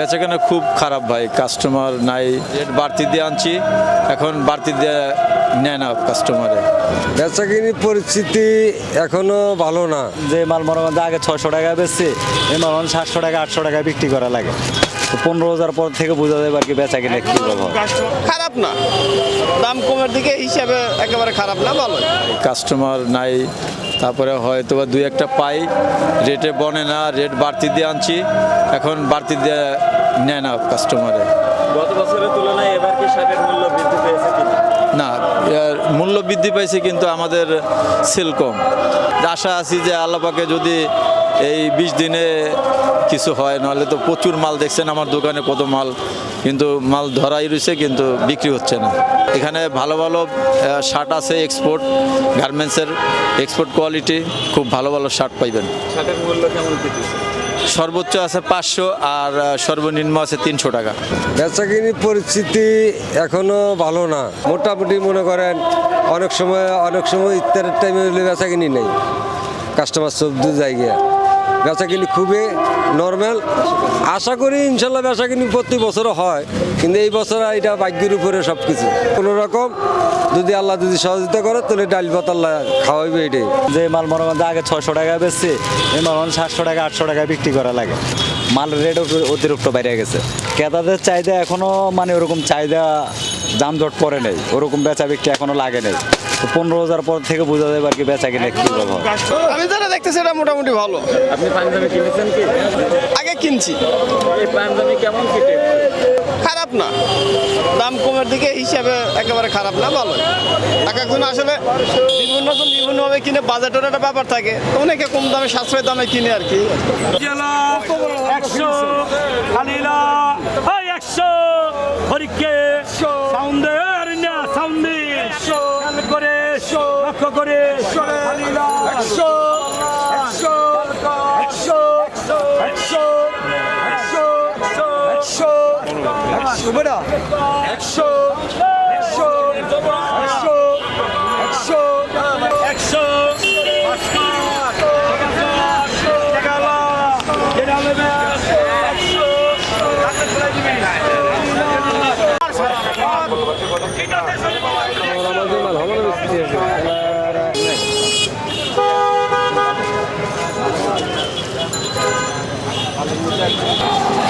বেচাকেনা খুব খারাপ ভাই কাস্টমার নাই রেট বাড়তি দিয়ে আনছি এখন বাড়তি দিয়ে নেয় না কাস্টমারে বেচাকিনি পরিস্থিতি এখনও ভালো না। যে মাল মনে আগে ছশো টাকা বেচছে এ মাল মানে সাতশো টাকা আটশো টাকা বিক্রি করা লাগে। তো পনেরো হাজার পর থেকে বোঝা যাবে আর কি বেচা কিনে কি প্রভাব খারাপ না। দাম কমের দিকে হিসাবে একেবারে খারাপ না ভালো। কাস্টমার নাই তারপরে হয়তো বা দুই একটা পাই রেটে বনে না রেট বাড়তি দিয়ে আনছি এখন বাড়তি দিয়ে নেয় না কাস্টমারে গত বছরের তুলনায় এবার কি শাকের মূল্য বৃদ্ধি পেয়েছে না? মূল্য বৃদ্ধি পাইছে কিন্তু আমাদের সেল কম। আশা আছি যে আল্লাপাকে যদি এই বিশ দিনে কিছু হয় নাহলে তো প্রচুর মাল দেখছেন আমার দোকানে কত মাল। কিন্তু মাল ধরাই রয়েছে কিন্তু বিক্রি হচ্ছে না। এখানে ভালো ভালো শার্ট আছে এক্সপোর্ট গার্মেন্টসের এক্সপোর্ট কোয়ালিটি খুব ভালো ভালো শার্ট পাইবেন। শাকের মূল্য কেমন সর্বোচ্চ আছে পাঁচশো আর সর্বনিম্ন আছে তিনশো টাকা। বেচাকিনি পরিস্থিতি এখনও ভালো না। মোটামুটি মনে করেন অনেক সময় অনেক সময় ইত্যাদির টাইমে বেচাকিনি নেই। কাস্টমার সব দু জায়গায়। বেচাকিনি খুবই নর্মাল আশা করি ইনশাল্লাহ বেচাকিনি প্রতি বছরও হয় কিন্তু এই বছর এটা ভাগ্যের উপরে সব কিছু কোনো রকম যদি আল্লাহ যদি সহযোগিতা করে তাহলে ডাল ভাত আল্লাহ খাওয়াইবে এটাই। যে মাল মনে করেন যে আগে ছয়শো টাকা বেচছে এই মাল মানে সাতশো টাকা আটশো টাকা বিক্রি করা লাগে। মাল রেট অতিরিক্ত বাইরে গেছে। ক্রেতাদের চাহিদা এখনও মানে ওরকম চাহিদা যানজট পরে নেই ওরকম বেচা বিক্রি এখনও লাগে নেই। তো পনেরো হাজার পর থেকে বোঝা যাবে আর কি বেচা কিনে কি দেখতেছি এটা মোটামুটি ভালো। আপনি পাঞ্জাবি কিনেছেন কি? আগে কিনছি। এই পাঞ্জাবি কেমন কেটে খারাপ না। দাম কমের দিকে হিসাবে একেবারে খারাপ না ভালো। টাকা গুণ আসলে বিভিন্ন জন বিভিন্নভাবে কিনে বাজেটের একটা ব্যাপার থাকে। অনেকে কম দামে সাশ্রয় দামে কিনে আর কি। জেলা একশো খালিলা একশো হরিকে সাউন্ডে করে লক্ষ্য করে একশো। শুভরা একশো একশো একশো একশো একশো Thank you.